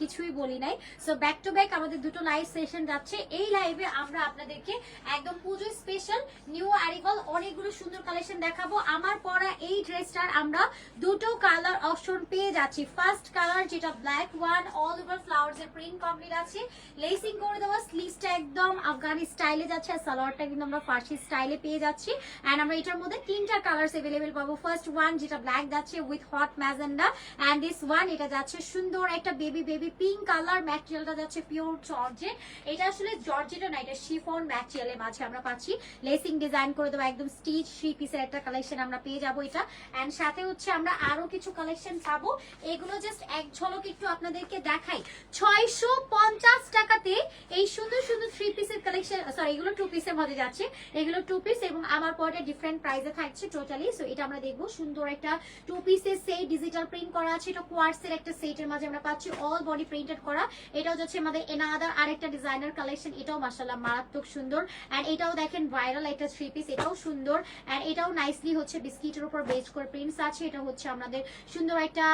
কিছুই বলি নাই। সো ব্যাক টু ব্যাক আমাদের দুটো লাইভ সেশন যাচ্ছে। এই লাইভে আমরা আপনাদেরকে একদম পুজো স্পেশাল নিউ আরিভাল অনেকগুলো সুন্দর কালেকশন দেখাবো। আমার পরা এই ড্রেসটার আমরা দুটো কালার অপশন পেয়ে যাচ্ছি। ফার্স্ট কালার যেটা black one all over flowers এর প্রিন্ট কমপ্লিট আছে। লেসিং করে দেওয়া স্লিভসটা একদম আফগানি স্টাইলে যাচ্ছে আর সালোয়ারটা কিন্তু আমরা ফার্সি স্টাইলে পেয়ে যাচ্ছি। অ্যান্ড আমরা এটার মধ্যে তিনটা কালার্স এভেলেবেল পাবো। ফার্স্ট ওয়ান যেটা ব্ল্যাক যাচ্ছে with hot magenta and this one এটা যাচ্ছে সুন্দর একটা বেবি বেবি পিঙ্ক কালার ম্যাটেরিয়ালটা যাচ্ছে পিওর জর্জে এটা আসলে জর্জেটও না, এটা শিফন ম্যাটেরিয়ালের মাঝে আমরা পাচ্ছি। লেসিং ডিজাইন করে দেবো একদম স্টিচ থ্রি পিসের একটা কালেকশন আমরা পেয়ে যাব এটা। অ্যান্ড সাথে হচ্ছে আমরা আরও কিছু কালেকশন পাবো। এগুলো জাস্ট এক ঝলকে একটু আপনাদেরকে দেখাই। ছয়শো পঞ্চাশ টাকাতে এই সুন্দর সুন্দর থ্রি পিসের কালেকশন সরি এগুলো টু পিসের মধ্যে যাচ্ছে। এগুলো টু পিস এবং আমার পরে ডিফারেন্ট প্রাইসে থাকছে টোটালি সো এটা আমরা দেখব সুন্দর একটা টু পিসের সেট ডিজিটাল প্রিন্ট করা আছে। এটা কোয়ার্সের একটা সেটের মাঝে আমরা পাচ্ছি অল বডি প্রিন্টেড করা। এটাও যাচ্ছে আমাদের এনাদার আরেকটা ডিজাইনার কালেকশন এটাও মাসাল্লাহ মারাত্মক সুন্দর। এন্ড এটাও দেখেন ভাইরাল একটা থ্রি পিস এটাও সুন্দর। এন্ড এটাও নাইসলি হচ্ছে বিস্কিটের উপর বেজ করে প্রিন্টস আছে। এটা হচ্ছে আমাদের সুন্দর একটা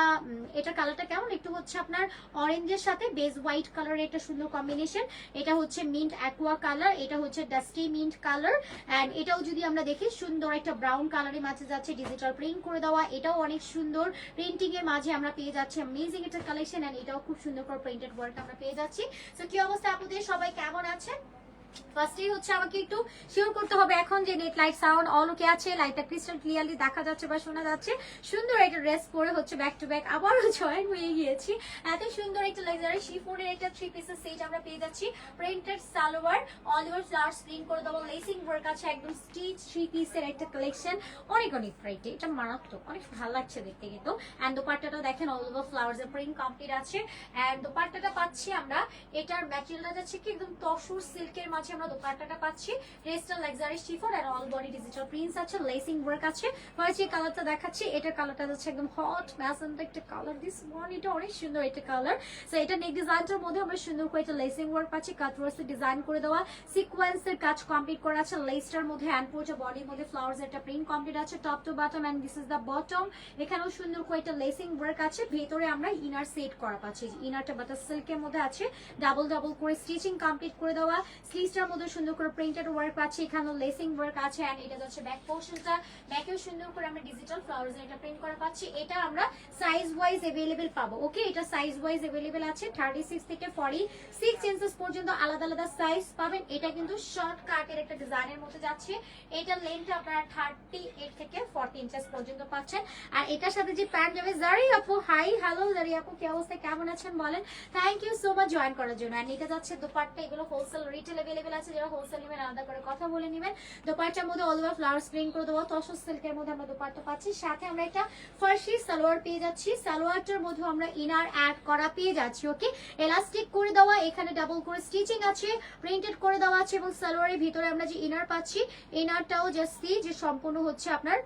এটার কালারটা কেমন? একটু হচ্ছে আপনার অরেঞ্জের সাথে বেজ হোয়াইট কালারের একটা সুন্দর কম্বিনেশন এটা হচ্ছে মিন্ট অ্যাকোয়া কালার এটা হচ্ছে ডাস্টি মিন্ট কালার এন্ড এটাও যদি আমরা দেখি, সুন্দর একটা ব্রাউন কালারের মাঝে যাচ্ছে ডিজিটাল প্রিন্ট করে দেওয়া। এটাও অনেক সুন্দর। প্রিন্টিং এর মাঝে আমরা পেয়ে যাচ্ছি অ্যামেজিং একটা কালেকশন এন্ড এটাও খুব সুন্দর করে প্রিন্টেড ওয়ার্ক আমরা পেয়ে যাচ্ছি। তো কি অবস্থা আপনাদের? সবাই কেমন আছেন? ফার্স্টেই হচ্ছে আমাকে একটু শিওর করতে হবে এখন যে net light sound all okay আছে লাইটটা ক্রিস্টাল ক্লিয়ারলি দেখা যাচ্ছে বা শোনা যাচ্ছে। সুন্দর একটা ড্রেস পরে হচ্ছে ব্যাক টু ব্যাক আবারও জয়েন হয়ে গিয়েছি। এত সুন্দর একটা লাক্সারি শিফনের একটা থ্রি পিসের সেট আমরা পেয়ে যাচ্ছি। Printed salwar all over flowers print করে দেবো। লেসিং ওয়ার্ক আছে, একদম স্টিচ থ্রি পিসের একটা কালেকশন অনেক অনেক প্রাইটে এটা মারাত্মক, অনেক ভালো লাগছে দেখতে কিন্তু। অ্যান্ড দোপাট্টাটা দেখেন অল ওভার ফ্লাওয়ার্স এর প্রিন্ট কমপ্লিট আছে। অ্যান্ড দোপাট্টাটা পাচ্ছি আমরা, এটার ম্যাটেরিয়ালটা যাচ্ছে কি একদম তসুর সিল্কের মাঝে আমরা দোপাট্টাটা পাচ্ছি। ড্রেসটা লাক্সারি শিফন আর অল বডি ডিজিটাল প্রিন্টস আছে লেসিং ওয়ার্ক আছে। ফার্স্ট যে কালারটা দেখাচ্ছি এটার কালারটা যাচ্ছে একদম হট ম্যাজেন্টা একটা কালার দিস ওয়ান এটা অনেক সুন্দর একটা কালার সো এটা নেক ডিজাইনটার মধ্যে আমরা সুন্দর করে একটা লেসিং ওয়ার্ক পাচ্ছি কাটওয়ার্সে ডিজাইন করে দেওয়া। সিকোয়েন্সের কাজ কমপ্লিট করা আছে লেসটার মধ্যে হ্যান্ড পোর্চা বডির মধ্যে ফ্লাওয়ার্স একটা প্রিন্ট কমপ্লিট আছে top to bottom and this is the bottom এখানেও সুন্দর করে একটা লেসিং ওয়ার্ক আছে, ভেতরে আমরা ইনার সেট করা পাচ্ছি। ইনারটা বাটার সিল্কের মধ্যে আছে ডাবল ডাবল করে স্টিচিং কমপ্লিট করে দেওয়া। স্লিভসটার মধ্যে সুন্দর করে প্রিন্টেড ওয়ার্ক পাচ্ছি এখানেও লেসিং ওয়ার্ক আছে এন্ড এটা যাচ্ছে ব্যাক পোর্শনটা ব্যাকেও সুন্দর করে আমরা ডিজিটাল ফ্লাওয়ার্স এটা প্রিন্ট করা পাচ্ছি এটা আমরা সাইজ ওয়াইজ अवेलेबल পাবো ওকে এটা সাইজ ওয়াইজ अवेलेबल আছে 36 থেকে 46 ইঞ্চেস পর্যন্ত আলাদা আলাদা সাইজ পাবেন এটা কিন্তু শর্ট কাটের একটা ডিজাইনের মধ্যে যাচ্ছে এটা লেন্থ আপনারা 38 থেকে 40 ইঞ্চেস পর্যন্ত পাচ্ছেন আর এটার সাথে যে প্যান্ট যাবে জারি আপু হাই হ্যালো জারি আপু কি অবস্থা কেমন আছেন বলেন thank you so much join করার জন্য এন্ড এটা যাচ্ছে দোপাট্টা এগুলো হোলসেল রিটেল অ্যাভেলেবেল আছে, যারা হোলসেল নেবেন, আলাদা করে কথা বলে নেবেন। দোপারটার মধ্যে অল ফ্লাওয়ার স্প্রিং করে দেবো তসর সিল্কের মধ্যে আমরা দোপারটা পাচ্ছি। সাথে আমরা একটা ফার্সি সালোয়ার পেয়ে যাচ্ছি। সালোয়ারটার মধ্যে আমরা ইনার অ্যাড করা পেয়ে যাচ্ছি ওকে এলাস্টিক করে দেওয়া, এখানে ডাবল করে স্টিচিং আছে প্রিন্টেড করে দেওয়া আছে এবং সালোয়ারের ভিতরে আমরা যে ইনার পাচ্ছি ইনারটাও জাস্ট যে সম্পূর্ণ হচ্ছে আপনার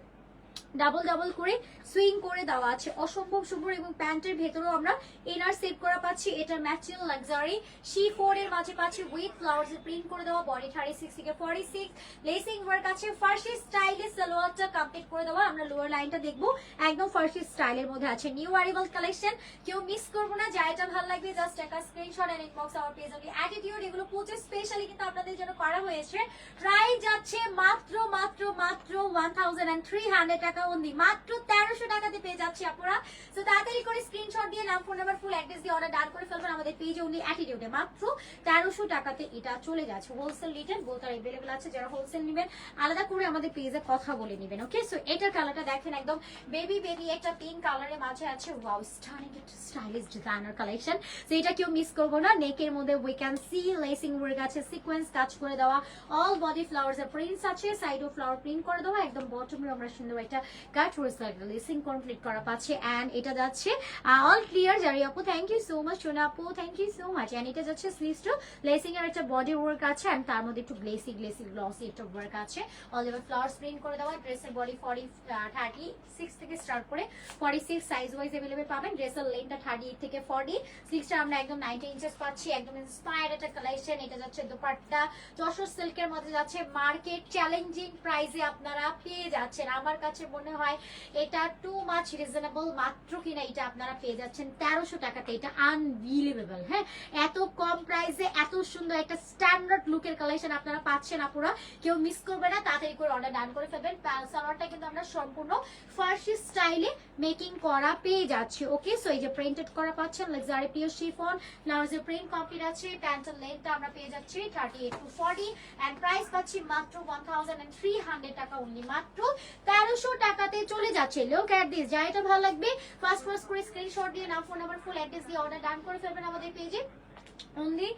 ডাবল ডাবল করে সুইং করে দেওয়া আছে। অসম্ভব সুন্দর এবং প্যান্টের ভেতরেও আমরা এনার সেভ করা পাচ্ছি। এটার ম্যাচিং লাক্সারি শি ফোর এর মাঝে পাচ্ছি উইথ ফ্লাওয়ার্স প্রিন্ট করে দেওয়া বডি থার্টি সিক্স থেকে ফর্টি সিক্স লেসিং ওয়ার্ক আছে ফার্সি স্টাইলে সালোয়ারটা কমপ্লিট করে দেওয়া। আমরা লোয়ার লাইনটা দেখব। একদম ফার্সি স্টাইলের মধ্যে আছে। নিউ আরিভাল কালেকশন কেউ মিস করব না। যা এটা ভালো লাগবে জাস্ট একটা স্ক্রিনশট এন্ড ইনবক্স আমার পেজ অনলি অ্যাটিটিউড এগুলো পুজো স্পেশালি কিন্তু আপনাদের জন্য করা হয়েছে। প্রাইস যাচ্ছে মাত্র মাত্র মাত্র one thousand and three hundred টাকা মাত্র তেরোশো টাকাতে পেয়ে যাচ্ছি তো তাড়াতাড়ি করে দিয়ে ফুল দিয়ে অর্ডার করে আমাদের মাত্র তেরোশো টাকাতে এটা চলে যাচ্ছে। হোলসেল আছে। যারা হোলসেল নেবেন, আলাদা করে আমাদের পেজে কথা বলে নেবেন ওকে দেখেন একদম। বেবি বেবি একটা পিঙ্ক কালারের মাঝে আছে। স্টাইলিশ ডিজাইনার কালেকশন সো এটা কেউ মিস করব না। নেকের মধ্যে উই সি লেসিং আছে সিকোয়েন্স কাজ করে দেওয়া। অল বডি আছে। ফ্লাওয়ার প্রিন্ট করে দেওয়া। একদম বটমে আমরা সুন্দর একটা কাট ওয়ার্ক লেসিং কমপ্লিট করা পাচ্ছে অ্যান্ড এটা যাচ্ছে অল ক্লিয়ার জারি আপু থ্যাংক ইউ সো মাচ সোনা আপু thank you so much and এটা যাচ্ছে লেসিং এর একটা বডি ওয়ার্ক আছে অ্যান্ড তার মধ্যে একটু গ্লেসি গ্লেসি গ্লসি একটা ওয়ার্ক আছে। অল ওভার করে দেওয়া ড্রেসের বডি ফর্টি থার্টি সিক্স থেকে স্টার্ট করে ফর্টি সিক্স সাইজ ওয়াইজ পাবেন। ড্রেসের থার্টি এইট থেকে ফর্টি সিক্সটা আমরা একদম নাইনটি ইঞ্চেস পাচ্ছি, একদম ইন্সপায়ার একটা কালেকশন এটা যাচ্ছে দোপাট্টা। যশোর সিল্কের মধ্যে যাচ্ছে মার্কেট চ্যালেঞ্জিং প্রাইসে আপনারা পেয়ে যাচ্ছেন। আমার কাছে মনে হয় এটা টু মাচ রিজনেবল মাত্র কিনা এটা আপনারা পেয়ে যাচ্ছেন তেরোশো টাকাতে। এটা আনবিলিভেবল হ্যাঁ? এত কম প্রাইসে এত সুন্দর একটা স্ট্যান্ডার্ড লুকের কালেকশন আপনারা পাচ্ছেন আপুরা। কেউ মিস করবে না, তাড়াতাড়ি করে অর্ডার ডান করে ফেলবেন। সালোয়ারটা কিন্তু আমরা সম্পূর্ণ ফার্সি স্টাইলে মেকিং করা পেয়ে যাচ্ছি ওকে সো এই যে প্রিন্টেড করা পাচ্ছেন লাক্সারি পিওর শিফন ব্লাউজের প্রিন্ট কমপ্লিট আছে প্যান্টের লেন্থটা আমরা পেয়ে যাচ্ছি thirty eight to forty and price পাচ্ছি মাত্র one thousand and three hundred টাকা অনলি মাত্র তেরোশো টাকাতে চলে যাচ্ছে। লোক অ্যাড্রেস যা এটা ভালো লাগবে। ফার্স্ট ফার্স্ট করে স্ক্রিনশট দিয়ে, নাম ফোন নাম্বার ফুল অ্যাড্রেস দিয়ে অর্ডার ডান করে ফেলবেন আমাদের পেজে অনলি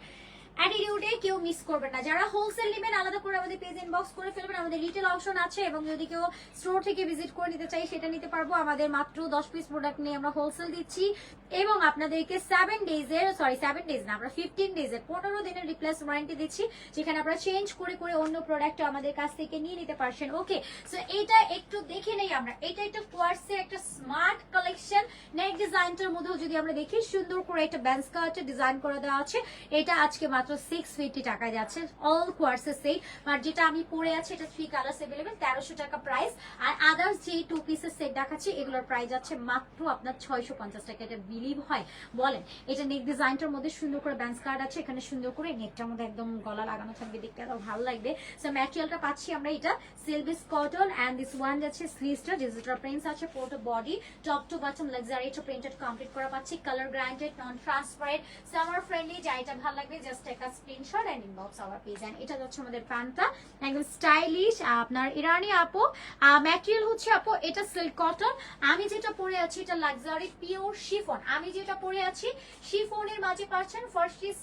অ্যাটিটিউডে কেউ মিস করবেন না। যারা হোলসেল নেবেন, আলাদা করে আমাদের পেজ ইনবক্স করে ফেলবেন। আমাদের রিটেল অপশন আছে এবং যদি কেউ স্টোর থেকে ভিজিট করে নিতে চাই সেটা নিতে পারব। আমাদের মাত্র দশ পিস প্রোডাক্ট নিয়ে আমরা হোলসেল দিচ্ছি। এবং আপনাদেরকে সেভেন ডেজ ডেজের সরি সেভেন ডেজ না, আমরা ফিফটিন ডেজ ডেজের পনেরো দিনের রিপ্লেস ওয়ারেন্টি দিচ্ছি, যেখানে আপনারা চেঞ্জ করে করে অন্য প্রোডাক্ট আমাদের কাছ থেকে নিয়ে নিতে পারছেন। ওকে সো এটা একটু দেখে নেই আমরা। এটা একটা কোয়ার্সের একটা স্মার্ট কালেকশন নেক ডিজাইনটার মধ্যেও যদি আমরা দেখি, সুন্দর করে একটা ব্যান্স কার্টে ডিজাইন করে দেওয়া আছে। এটা আজকে মাত্র সিক্স ফিফটি টাকায় যাচ্ছে। অল কোয়ার্সের সেট আর যেটা আমি পরে আছি, এটা থ্রি কালার্স অ্যাভেলেবেল তেরোশো টাকা প্রাইস আর আদার্স যে টু পিসের সেট দেখাচ্ছি, এগুলোর প্রাইস যাচ্ছে মাত্র আপনার ছয়শো পঞ্চাশ টাকা। এটা বিলিভ হয়। বলেন, এটা নেক ডিজাইনটার মধ্যে সুন্দর করে ব্যান্স কার্ড আছে, এখানে সুন্দর করে নেকটার মধ্যে একদম গলা লাগানো থাকবে, দেখতে আরও ভালো লাগবে। সো ম্যাটেরিয়ালটা পাচ্ছি আমরা এটা সিলভিস কটন অ্যান্ড দিস ওয়ান যাচ্ছে স্লিভসটা ডিজিটাল প্রিন্টস আছে পোর্টো body top to bottom luxury এটা প্রিন্টেড কমপ্লিট করা পাচ্ছি কালার গ্রান্ডেড নন ট্রান্সপারেন্ট সামার ফ্রেন্ডলি যা এটা ভালো লাগবে জাস্ট একটা স্ক্রিনশট ইনবক্স আওয়ার পেজ এটা হচ্ছে আমাদের প্যান্টটা একদম স্টাইলিশ আপনার ইরানি আপু। ম্যাটেরিয়াল হচ্ছে আপু, এটা সিল্ক কটন আমি যেটা পরে আছি, এটা লাক্সারি পিওর শিফন আমি যেটা পরে আছি শিফনের মাঝে পাচ্ছেন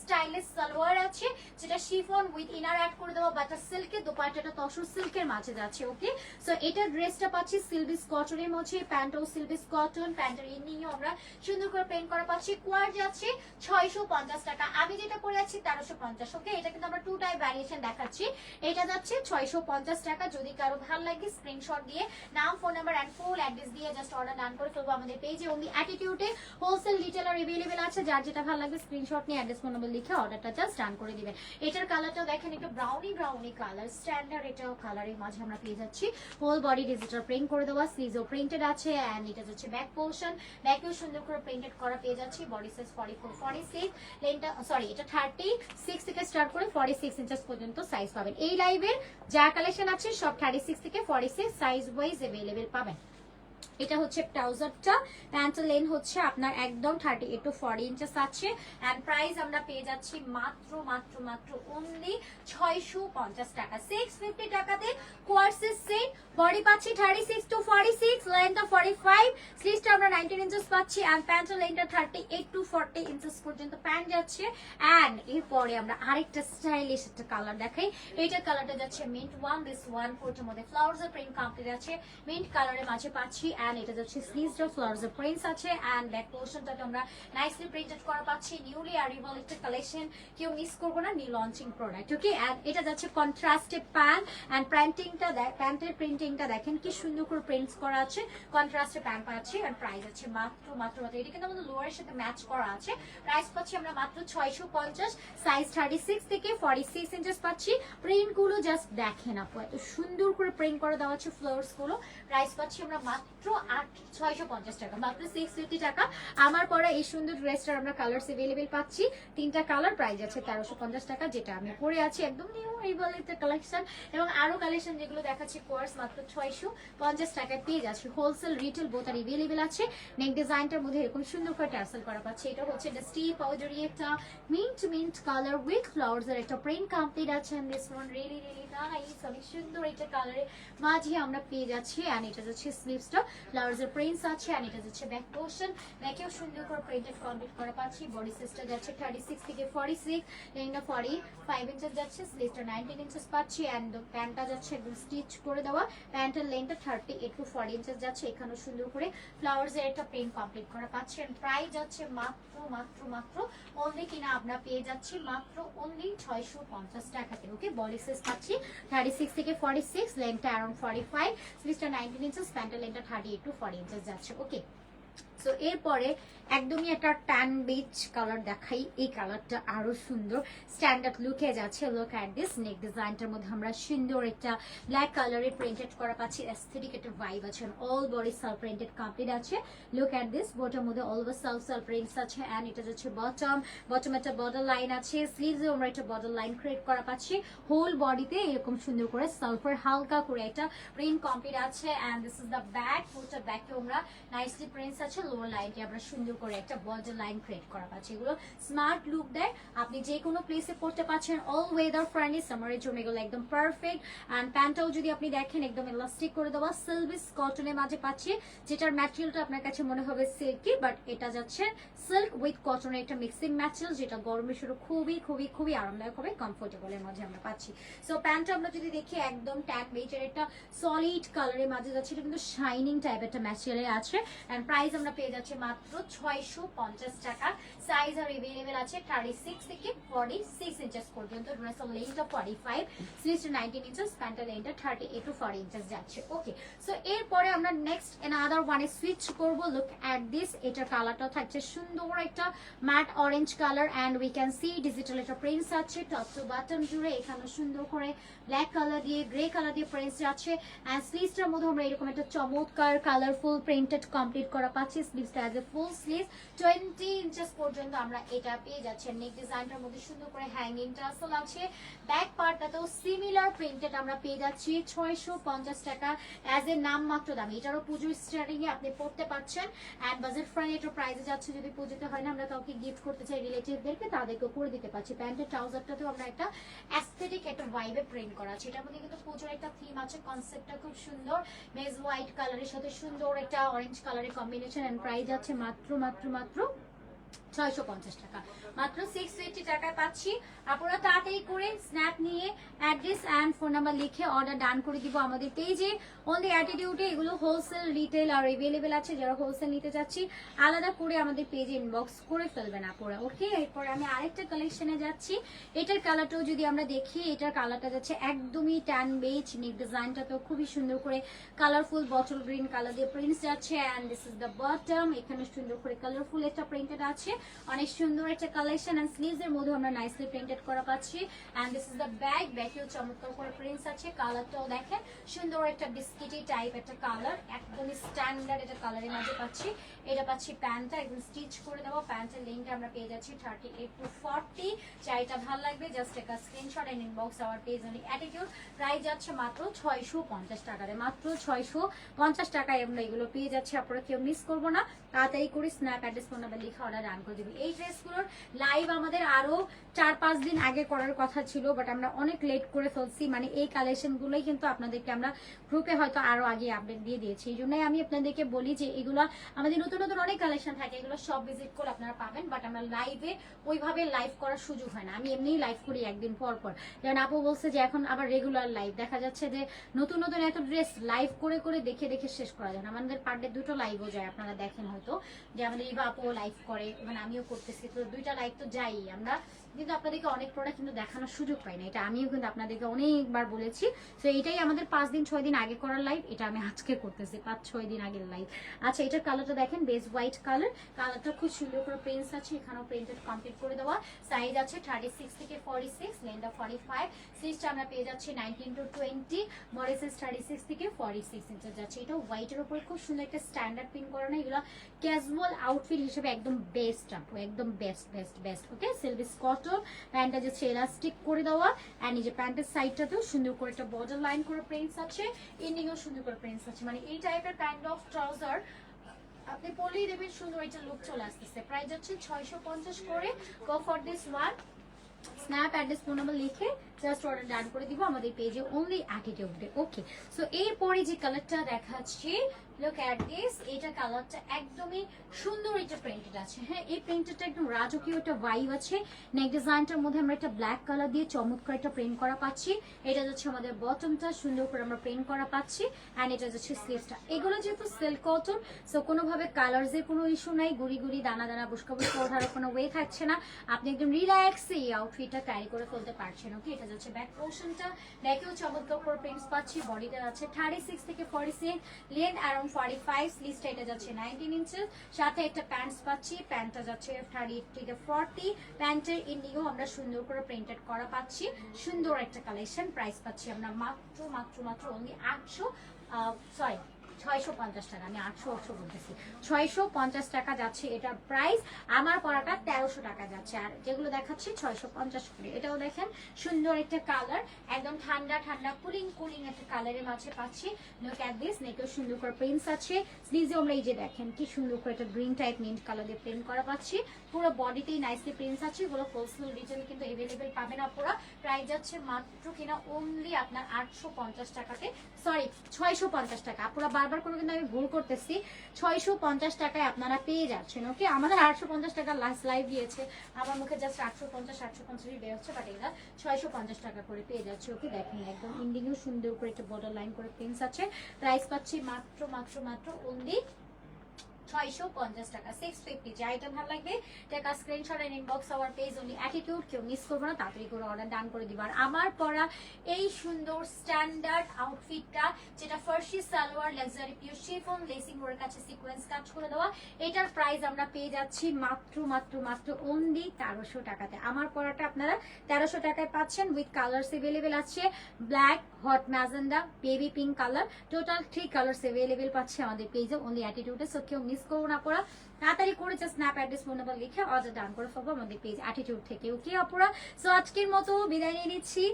স্টাইলিশ সালোয়ার আছে, যেটা শিফন উইথ ইনার অ্যাড করে দেওয়া বাটার সিল্কের দোপাট্টাটা তসর সিল্কের মাঝে যাচ্ছে ওকে সো এটা ড্রেসটা পাচ্ছি সিলভিস কটনের মধ্যে প্যান্টও সিলভিস কটন প্যান্টের ইন্ডিংও আমরা সুন্দর করে পেন্ট করা পাচ্ছি। কোয়ার যাচ্ছে ছয়শো পঞ্চাশ টাকা। আমি যেটা পরে আছি তেরোশো পঞ্চাশ। ওকে এটা কিন্তু আমরা টু টাইপ ভ্যারিয়েশন দেখাচ্ছি। এটা যাচ্ছে ছয়শো পঞ্চাশ টাকা। যদি কারও ভালো লাগে স্ক্রিনশট দিয়ে নাম phone number and full address দিয়ে জাস্ট অর্ডার ডান করে ফেলব আমাদের পেজে অনলি অ্যাটিটিউডে হোলসেল রিটেলার অ্যাভেলেবেল আছে। যার যেটা ভালো লাগবে স্ক্রিনশট নিয়ে অ্যাড্রেস ফোন নাম্বার লিখে অর্ডারটা জাস্ট ডান করে দিবেন এটার কালারটাও দেখেন, একটু ব্রাউনি ব্রাউনি কালার স্ট্যান্ডার্ড এটাও কালারের মাঝে আমরা পেয়ে যাচ্ছি। হোল বডি ডিজিটাল প্রিন্ট করে দেওয়া স্লিজও প্রিন্টেড আছে। অ্যান্ড এটা হচ্ছে ব্যাক পোর্শন ব্যাকেও সুন্দর করে প্রিন্টেড করা পেয়ে যাচ্ছি। Body size forty four forty six লেনটা sorry এটা থার্টি সিক্স থেকে স্টার্ট করে ফর্টি সিক্স ইঞ্চেস পর্যন্ত সাইজ পাবেন। এই লাইভের যা কালেকশন আছে, সব থার্টি সিক্স থেকে forty six size wise available পাবেন। এটা হচ্ছে ট্রাউজারটা। প্যান্টের লেন হচ্ছে আপনার একদম thirty eight to forty inches আছে। অ্যান্ড প্রাইস আমরা পেয়ে যাচ্ছি মাত্র মাত্র মাত্র অনলি ছয়শো পঞ্চাশ টাকা। সিক্স ফিফটি টাকাতে কোয়ার্সেস সেট বডি পাচ্ছি thirty six to forty six লেনটা forty five স্লিভসটা আমরা নাইনটিন ইঞ্চেস পাচ্ছি অ্যান্ড প্যান্টের লেনটা thirty eight to forty inches পর্যন্ত প্যান্ট যাচ্ছে। অ্যান্ড এরপরে আমরা আরেকটা স্টাইলিশ একটা কালার দেখাই। এইটার কালারটা যাচ্ছে মিন্ট ওয়ান দিস ওয়ান ফোরটার মধ্যে ফ্লাওয়ার্স প্রিন্ট কমপ্লিট আছে। মিন্ট কালারের মাঝে পাচ্ছি অ্যান্ড এটা সাথে ম্যাচ করা আছে প্রাইস পাচ্ছি আমরা মাত্র ছয়শো পঞ্চাশ সাইজ থার্টি সিক্স থেকে ফর্টি সিক্স ইঞ্চেস পাচ্ছি প্রিন্টগুলো জাস্ট দেখেন আপু, এত সুন্দর করে প্রিন্ট করে দেওয়া আছে ফ্লোয়ার্সগুলো প্রাইস পাচ্ছি আমরা মাত্র আট, ছয়শো পঞ্চাশ টাকা। মাত্র টাকা। আমার পরে এই সুন্দর আমরা কালার্স পাচ্ছি। কালার আছে, তেরোশো পঞ্চাশ টাকা, যেটা আমি পরে আছি। একদম নিউ কালেকশন এবং কালেকশন যেগুলো দেখাচ্ছি কোর্স মাত্র ছয়শো পঞ্চাশ হোলসেল রিটেল আছে। ডিজাইনটার মধ্যে এরকম সুন্দর করে করা পাচ্ছে। এটা হচ্ছে একটা মিন্ট মিন্ট কালার উইথ একটা প্রিন্ট কমপ্লিট নাইস সুন্দর মাঝে আমরা পেয়ে যাচ্ছি এটা যাচ্ছে আছে এন্ড এটা যাচ্ছে ব্যাক সুন্দর করে প্রিন্টেড কমপ্লিট করা পাচ্ছি। যাচ্ছে থার্টি সিক্স থেকে সিক্স ফাইভ ইঞ্চেস যাচ্ছে ইঞ্চেস পাচ্ছি অ্যান্ড যাচ্ছে স্টিচ করে দেওয়া। থার্টি টু যাচ্ছে, এখানেও সুন্দর করে একটা প্রিন্ট কমপ্লিট করা পাচ্ছেন প্রাইস যাচ্ছে মাত্র মাত্র মাত্র অনলি কিনা আমরা পেয়ে যাচ্ছি, মাত্র অনলি ছয়শো পঞ্চাশ টাকাতে ওকে বডি পাচ্ছি থার্টি সিক্স থেকে forty six around forty five স্লিভটা nineteen inches প্যান্টের লেন্থটা thirty eight to forty inches যাচ্ছে ওকে সো এরপরে একদমই একটা ট্যান বিচ কালার দেখাই। এই কালারটা আরও সুন্দর। স্ট্যান্ডার্ড লুকে যাচ্ছে। লুক অ্যাট দিস নেক ডিজাইনটার মধ্যে আমরা সুন্দর একটা ব্ল্যাক কালারে প্রিন্টেড করা পাচ্ছি। অ্যাস্থেটিক একটা ভাইব আছে। All body self printed complete আছে। লুক অ্যাট দিস বোটার মধ্যে অলওয়েজ সেলফ সেলফ প্রিন্টস আছে। অ্যান্ড এটা যাচ্ছে বটম বটম একটা বর্ডার লাইন আছে। স্লিভসে আমরা একটা বর্ডার লাইন ক্রিয়েট করা পাচ্ছি। হোল বডিতে এরকম সুন্দর করে সালফার হালকা করে একটা প্রিন্ট কমপ্লিট আছে। And this is the back পুরোটা ব্যাকে আমরা নাইসলি প্রিন্টস আছে। লোয়ার লাইনটি আমরা সুন্দর করে একটা বর্ডার লাইন ক্রিয়েট করা পাচ্ছি। এগুলো স্মার্ট লুক দেয়। আপনি যে কোনো প্লেসে পড়তে পারছেন অল ওয়েদার ফ্রেন্ডলি সামারের জন্য এগুলো একদম পারফেক্ট অ্যান্ড প্যান্টটাও যদি আপনি দেখেন, একদম ইলাস্টিক করে দেওয়া। সিলভিস কটনের মাঝে পাচ্ছি, যেটার ম্যাটেরিয়ালটা আপনার কাছে মনে হবে সিল্কি বাট এটা যাচ্ছে সিল্ক উইথ কটনের একটা মিক্সিং ম্যাটেরিয়াল যেটা গরমের শুরু খুবই খুবই খুবই আরামদায়ক হবে কমফোর্টেবলের মাঝে আমরা পাচ্ছি। সো প্যান্টটা আমরা যদি দেখি, একদম ট্যান বেজের একটা সলিড কালারের মাঝে যাচ্ছে, এটা কিন্তু শাইনিং টাইপ একটা ম্যাটেরিয়ালে আছে। অ্যান্ড প্রাইস আমরা পেয়ে যাচ্ছি মাত্র ছয়শো পঞ্চাশ টাকা। সাইজ আর এভেলেবেল আছে থার্টি সিক্স থেকে ফর্টি সিক্স ইঞ্চেস পর্যন্ত ড্রেসের ফর্টি ফাইভ স্লিভসটা নাইনটিন ইঞ্চেস প্যান্টের thirty eight to forty inches যাচ্ছে। ওকে সো এরপরে আমরা নেক্সট ওয়ানে সুইচ লুক অ্যাট দিস কালারটা থাকছে সুন্দর একটা matt orange colour and we can see digital একটা প্রিন্টস আছে টপ টু বাটন জুড়ে এখানে সুন্দর করে ব্ল্যাক কালার দিয়ে গ্রে কালার দিয়ে প্রিন্টস আছে অ্যান্ড স্লিভসটার মধ্যে আমরা এরকম একটা চমৎকার কালারফুল প্রিন্টেড কমপ্লিট করা পাচ্ছি। স্লিভসটা as a full sleeve twenty inches পর্যন্ত আমরা এটা পেয়ে যাচ্ছি। নেক ডিজাইনটার মধ্যে সুন্দর করে হ্যাঙ্গিং টাসল আছে ব্যাক পার্টটাতেও সিমিলার প্রিন্টেড আমরা পেয়ে যাচ্ছি। ছয়শো পঞ্চাশ টাকা অ্যাজ এ নাম মাত্র দাম। এটারও পুজোর স্টার্টিং এ আপনি পড়তে পারছেন। অ্যান্ড বাজেট ফ্রেন্ড এটার প্রাইসে যাচ্ছে। যদি পুজোতে হয় না, আমরা কাউকে গিফট করতে চাই রিলেটিভদেরকে তাদেরকে করে দিতে পারছি। প্যান্টের ট্রাউজারটাতেও আমরা একটা অ্যাস্থেটিক একটা ভাইবে প্রিন্ট করা আছে। এটার মধ্যে কিন্তু পুজোর একটা থিম আছে। কনসেপ্টটা খুব সুন্দর। মেজ হোয়াইট কালারের সাথে সুন্দর একটা অরেঞ্জ কালারের কম্বিনেশন এন্ড প্রাইস আছে মাত্র মাত্র মাত্র ছয়শো পঞ্চাশ টাকা। মাত্র সিক্স ফিফটি টাকায় পাচ্ছি। আপনারা তাড়াতাড়ি করে স্ন্যাপ নিয়ে অ্যাড্রেস অ্যান্ড ফোন নাম্বার লিখে অর্ডার ডান করে দিব আমাদের পেজে অনলি অ্যাটিটিউডে এগুলো হোলসেল রিটেল আর এভেলেবেল আছে, যারা হোলসেল নিতে যাচ্ছি, আলাদা করে আমাদের পেজে ইনবক্স করে ফেলবেন আপনারা ওকে এরপর আমি আরেকটা কালেকশনে যাচ্ছি। এটার কালারটাও যদি আমরা দেখি, এটার কালারটা যাচ্ছে একদমই ট্যান বেজ নেক ডিজাইনটা তো খুবই সুন্দর করে কালারফুল বটল গ্রিন কালার দিয়ে প্রিন্টস যাচ্ছে। And this is the bottom এখানে সুন্দর করে কালারফুল একটা প্রিন্টেড আছে। অনেক সুন্দর একটা কালেকশন অ্যান্ড স্লিভস এর মধ্যে আমরা নাইসলি প্রিন্টেড করা পাচ্ছি। And this is the back ব্যাগেও চমৎকার করে প্রিন্টস আছে কালারটাও দেখেন। সুন্দর একটা বিস্কিটি টাইপ একটা কালার একদমই স্ট্যান্ডার্ড এটা কালারের মাঝে পাচ্ছি। এটা পাচ্ছি প্যান্টটা, একদম স্টিচ করে দেবো প্যান্টের লিঙ্কটা আমরা পেয়ে যাচ্ছি থার্টি এইট টু ফর্টি চাইটা ভালো লাগবে জাস্ট একটা screenshot and inbox our page only Attitude price যাচ্ছে মাত্র ছয়শো পঞ্চাশ টাকাতে মাত্র ছয়শো পঞ্চাশ টাকায় আমরা এগুলো পেয়ে যাচ্ছি। আপনারা কেউ মিস করব না। তাড়াতাড়ি করে স্ন্যাপ অ্যাড্রেস ফোন নাম্বার লিখে অর্ডার রান করে দিবি এই ড্রেসগুলোর লাইভ আমাদের আরও চার পাঁচ দিন আগে করার কথা ছিল বাট আমরা অনেক লেট করে ফেলছি। মানে এই কালেকশন গুলোই কিন্তু আপনাদেরকে আমরা গ্রুপে হয়তো আরও আগে আপডেট দিয়ে দিয়েছি। এই জন্যই আমি আপনাদেরকে বলি যে এগুলো আমাদের নতুন নতুন অনেক কালেকশন থাকে, এগুলো সব ভিজিট করে আপনারা পাবেন বাট আমরা লাইভে ওইভাবে লাইভ করার সুযোগ হয় না। আমি এমনিই লাইভ করি একদিন পর পর। যেমন আপু বলছে যে এখন আবার রেগুলার লাইভ দেখা যাচ্ছে যে নতুন নতুন এত ড্রেস লাইভ করে করে দেখে দেখে শেষ করা যায় না। আমাদের পার ডে দুটো লাইভও যায়, আপনারা দেখেন হয়তো। যে আমাদের ইবা আপু লাইভ করে মানে আমিও করতেছি। তো দুইটা লাইক তো যাই আমরা। কিন্তু আপনাদেরকে অনেক প্রোডাক্ট কিন্তু দেখানোর সুযোগ পাই না। এটা আমিও কিন্তু আপনাদেরকে অনেকবার বলেছি। তো এটাই আমাদের পাঁচ দিন, ছয় দিন আগে করার লাইভ এটা আমি আজকে করতেছি, পাঁচ, ছয় দিন আগের লাইভ আচ্ছা এটার কালারটা দেখেন বেস হোয়াইট কালার কালারটা খুব সুন্দর করে প্রিন্টস আছে, এখানেও প্রিন্টেড কমপ্লিট করে দেওয়া। সাইজ আছে থার্টি সিক্স থেকে ফর্টি সিক্স লেন্থটা ফর্টি ফাইভ সিক্সটা আমরা পেয়ে যাচ্ছি nineteen to twenty body size thirty six থেকে ফর্টি সিক্স ইঞ্চেস যাচ্ছে। এটা হোয়াইটের উপরে খুব সুন্দর একটা স্ট্যান্ডার্ড প্রিন্ট করানো এগুলো ক্যাজুয়াল আউটফিট হিসেবে একদম বেস্ট আপু, একদম বেস্ট বেস্ট বেস্ট ওকে সিলভিস কটন প্যান্টটা যাচ্ছে এলাস্টিক করে দেওয়া। অ্যান্ড এই যে প্যান্টের সাইডটাতেও সুন্দর করে একটা বর্ডার লাইন করে প্রিন্টস আছে। এন্ডিংও সুন্দর করে প্রিন্টস আছে। মানে এই টাইপের কাইন্ড অফ ট্রাউজার আপনি পরলেই দেবেন সুন্দর এটা লুক চলে আসতেছে। প্রাইস হচ্ছে ছয়শো পঞ্চাশ করে। Go for this one snap address phone number লিখে জাস্ট অর্ডার ডান করে দিব, আমাদের পেজে অনলি অ্যাটিটিউডে ওকে সো এরপরে যে কালারটা দেখাচ্ছি লুক অ্যাট দিস এটা কালারটা একদমই সুন্দর এটা প্রিন্টেড আছে হ্যাঁ? এই প্রিন্টেডটা একদম রাজকীয় একটা ভাইব আছে। নেক ডিজাইনটার মধ্যে আমরা একটা ব্ল্যাক কালার দিয়ে চমৎকার একটা প্রিন্ট করা পাচ্ছি। এটা যাচ্ছে আমাদের বটমটা সুন্দর করে আমরা প্রিন্ট করা পাচ্ছি। অ্যান্ড এটা যাচ্ছে স্লিভসটা এগুলো যেহেতু সিল্ক কটন সো কোনোভাবে কালার্সের কোনো ইস্যু নাই, গুড়ি গুড়ি, দানা দানা বুসকা বুসকা ওঠারও কোনো ওয়ে থাকছে না। আপনি একদম রিল্যাক্সে এই আউটফিটটা ক্যারি করে ফেলতে পারছেন ওকে এটা যাচ্ছে ব্যাক পোর্শনটা ব্যাকেও চমৎকার করে প্রিন্টস পাচ্ছি বডিতে আছে থার্টি সিক্স থেকে forty six around forty five এটা যাচ্ছে নাইনটিন ইঞ্চেস সাথে একটা প্যান্টস পাচ্ছি প্যান্টটা যাচ্ছে থার্টি থেকে ফর্টি প্যান্টের ইন্ডিও আমরা সুন্দর করে প্রিন্টেড করা পাচ্ছি। সুন্দর একটা কালেকশন প্রাইস পাচ্ছি আমরা মাত্র মাত্র মাত্র অনলি আটশো সরি ছয়শো পঞ্চাশ টাকা, আমি আটশো আটশো বলতেছি। ছয়শো পঞ্চাশ টাকা যাচ্ছে এটার প্রাইস আমার পড়াটা তেরোশো টাকা যাচ্ছে। আর যেগুলো দেখাচ্ছি, ছয়শো পঞ্চাশ করে। এটাও দেখেন, সুন্দর একটা কালার একদম ঠান্ডা ঠান্ডা কুলিং কুলিং একটা কালারের মাঝে পাচ্ছি। লুক অ্যাট দিস নেকেও সুন্দর করে প্রিন্টস আছে। স্লিভে আমরা এই যে দেখেন, কি সুন্দর করে একটা গ্রিন টাইপ মিন্ট কালার দিয়ে প্রিন্ট করা পাচ্ছি। পুরো বডিতেই নাইসলি প্রিন্টস আছে। এগুলো হোলসেল রিটেল কিন্তু এভেলেবেল পাবেন আপনারা প্রাইস যাচ্ছে মাত্র কিনা অনলি আপনার আটশো পঞ্চাশ টাকাতে। সরি ছয়শো পঞ্চাশ টাকা। আপনারা বারবার করে কিন্তু আমি ভুল করতেছি। ছয়শো পঞ্চাশ টাকায় আপনারা পেয়ে যাচ্ছেন ওকে আমাদের আটশো পঞ্চাশ টাকা লাস্ট লাইভ দিয়েছে। আমার মুখে জাস্ট আটশো পঞ্চাশ, আটশো পঞ্চাশই বের হচ্ছে বাট এটা ছয়শো পঞ্চাশ টাকা করে পেয়ে যাচ্ছে ওকে দেখেন, একদম ইন্ডিংও সুন্দর করে একটা বর্ডার লাইন করে প্রিন্স আছে। প্রাইস পাচ্ছি মাত্র মাত্র মাত্র অনলি ছয়শো পঞ্চাশ টাকা। সিক্স ফিফটি যে আইটেম ভালো লাগবে টেকা স্ক্রিনশট এন্ড পেজ অ্যাটিটিউড কেউ মিস না করে অর্ডার ডান করে আমার এই সুন্দর স্ট্যান্ডার্ড আউটফিটটা যেটা ফার্সি সালোয়ার লেসিং কাছে করে দেওয়া, এটার প্রাইস আমরা পেয়ে যাচ্ছি মাত্র মাত্র মাত্র অনলি তেরোশো টাকাতে। আমার পরাটা আপনারা তেরোশো টাকায় পাচ্ছেন উইথ কালার্স অ্যাভেলেবেল আছে। Black hot magenta baby pink colour total three colours available পাচ্ছে আমাদের পেজে অনলি অ্যাটিটিউডে সো কেউ মিস করব না পড়া, তাড়াতাড়ি করে just snap address phone number লিখে অর্ডার ডান করে ফেলব আমাদের পেজ অ্যাটিটিউড থেকে। ওকে অপরা? সো আজকের মতো বিদায় নিয়ে নিচ্ছি।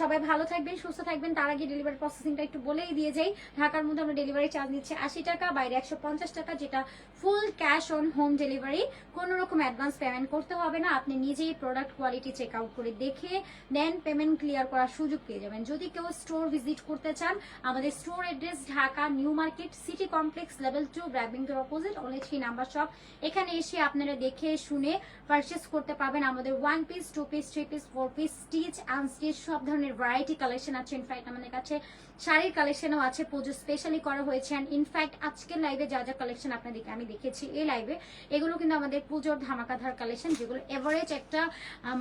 সবাই ভালো থাকবেন, সুস্থ থাকবেন। তার আগে ডেলিভারি প্রসেসিংটা একটু বলেই দিয়ে যাই। ঢাকার মধ্যে আমরা ডেলিভারি চার্জ নিচ্ছি আশি টাকা, বাইরে একশো পঞ্চাশ টাকা, যেটা full cash on home delivery কোনো রকম অ্যাডভান্স পেমেন্ট করতে হবে না। আপনি নিজেই প্রোডাক্ট কোয়ালিটি চেক আউট করে দেখে দেন পেমেন্ট ক্লিয়ার করার সুযোগ পেয়ে যাবেন। যদি কেউ স্টোর ভিজিট করতে চান, আমাদের store address Dhaka, New Market City Complex level two ব্র্যাবিং two opposite three number shop এখানে এসে আপনারা দেখে শুনে পারচেস করতে পারবেন আমাদের one piece two piece three piece four piece stitch unstitch সব ধরনের ভ্যারাইটি কালেকশন আছে। ইনফ্যাক্ট আমাদের কাছে শাড়ির কালেকশনও আছে। পুজো স্পেশালি করা হয়েছে। অ্যান্ড ইনফ্যাক্ট আজকের লাইভে যা যা কালেকশন আপনাদেরকে আমি দেখেছি এই লাইভে এগুলো কিন্তু আমাদের পুজোর ধামাকাধার কালেকশন যেগুলো এভারেজ একটা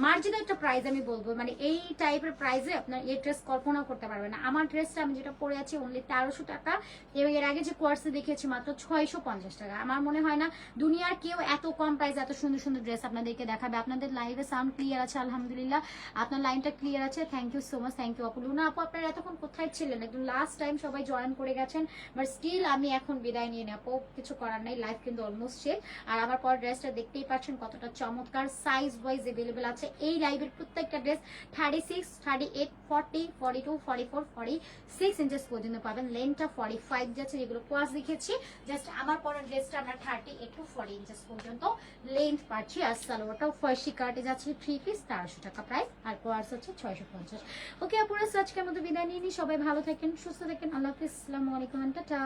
মার্জিন একটা প্রাইস আমি বলব। মানে এই টাইপের প্রাইসে আপনার এই ড্রেস কল্পনাও করতে পারবেন না। আমার ড্রেসটা আমি যেটা পরে আছি অনলি তেরোশো টাকা। এবং এর আগে যে কোর্সে দেখিয়েছি মাত্র ছয়শো পঞ্চাশ টাকা। আমার মনে হয় না দুনিয়ার কেউ এত কম প্রাইস এত সুন্দর সুন্দর ড্রেস আপনাদেরকে দেখাবে। আপনাদের লাইভে সাউন্ড ক্লিয়ার আছে, আলহামদুলিল্লাহ। আপনার লাইনটা ক্লিয়ার আছে। Thank you so much thank you আপু আপু, আপনারা এতক্ষণ কোথায় ছিলেন? একদম লাস্ট টাইম সবাই জয়েন করে গেছেন বাট স্টিল আমি এখন বিদায় নিয়ে নেব। কিছু করার নাই লাইফ কিন্তু অলমোস্ট শেষ। আর আমার পর ড্রেসটা দেখতেই পাচ্ছেন কতটা চমৎকার সাইজ ওয়াইজ এভেলেবেল আছে। এই লাইভের প্রত্যেকটা dress thirty six thirty eight forty forty two forty four forty six inches পর্যন্ত পাবেন। লেন্থটা ফর্টি ফাইভ যাচ্ছে, যেগুলো কোয়াস দেখেছি। জাস্ট আমার পরের ড্রেসটা আমরা thirty eight to forty inches পর্যন্ত লেন্থ পাচ্ছি। আর সালোয়ারটাও ফার্সি কাটে যাচ্ছে থ্রি পিস তেরোশো টাকা প্রাইস আর কোয়ার্স হচ্ছে ছয়শো পঞ্চাশ। ওকে আপুরা, আজকের মতো বিদায় নিয়ে নিই। সবাই ভালো থাকেন, সুস্থ থাকেন। আল্লাহ হাফিজ। আসসালামু আলাইকুম, টাটা।